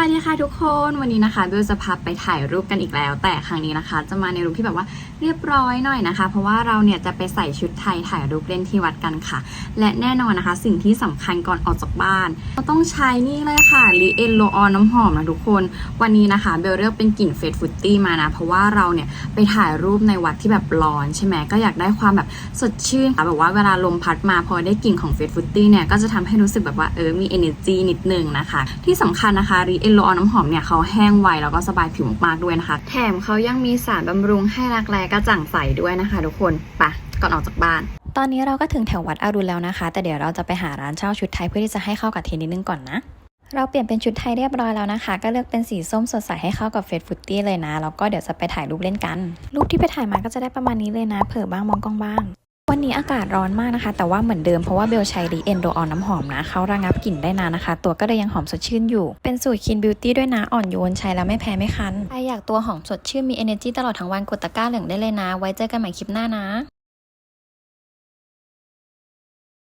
วัสดีค่ะทุกคนวันนี้นะคะเบลจะพาไปถ่ายรูปกันอีกแล้ว แต่ครั้งนี้นะคะ จะมาในรูปที่แบบว่าเรียบร้อยหน่อยนะคะ เพราะว่าเราเนี่ยจะไปใส่ชุดไทยถ่ายรูปเล่นที่วัดกันค่ะ และแน่นอนนะคะ สิ่งที่สำคัญก่อนออกจากบ้านเราต้องใช้นี่เลยค่ะลีเอ l โลออนน้ำหอมนะทุกคน วันนี้นะคะเบลเลือกเป็นกลิ่นเฟสฟุตตี้มานะเพราะว่าเราเนี่ยไปถ่ายรูปในวัดที่แบบร้อนใช่ไหมก็อยากได้ความแบบสดชื่นค่ะแบบว่าเวลาลมพัดมาพอได้กลิ่นของเฟสฟุตตี้เนี่ยก็จะทำให้รู้สึกแบบว่าเออมี energy นิดนึงนะคะ ที่สำคัญนะคะรีเอ l โลออนน้ำหอมเนี่ยเขาแห้งไวแล้วก็สบายผิวมากๆด้วยนะคะ แถมเขายังมีสารบำรุงให้รักแร้กระจ่างใสด้วยนะคะทุกคนไปะก่อนออกจากบ้าน ตอนนี้เราก็ถึงแถววัดอรุณแล้วนะคะ แต่เดี๋ยวเราจะไปหาร้านเช่าชุดไทยเพื่อที่จะให้เข้ากับเทรนนิดนึงก่อนนะเราเปลี่ยนเป็นชุดไทยเรียบร้อยแล้วนะคะ ก็เลือกเป็นสีส้มสดใสให้เข้ากับเฟสฟุตตี้เลยนะ แล้วก็เดี๋ยวจะไปถ่ายรูปเล่นกัน รูปที่ไปถ่ายมาก็จะได้ประมาณนี้เลยนะ เผลอบ้างมองกล้องบ้าง วันนี้อากาศร้อนมากนะคะ แต่ว่าเหมือนเดิมเพราะว่าเบลใช้รีเอนโดออนน้ำหอมนะเขาระงับกลิ่นได้นานนะคะ ตัวก็เลยยังหอมสดชื่นอยู่ เป็นสูตรคินบิวตี้ด้วยนะ อ่อนโยนใช้แล้วไม่แพ้ไม่คันใครอยากตัวหอมสดชื่นมี energy ตลอดทั้งวันกดตะกร้าเหลืองได้เลยนะ ไว้เจอกันใหม่คลิปหน้านะ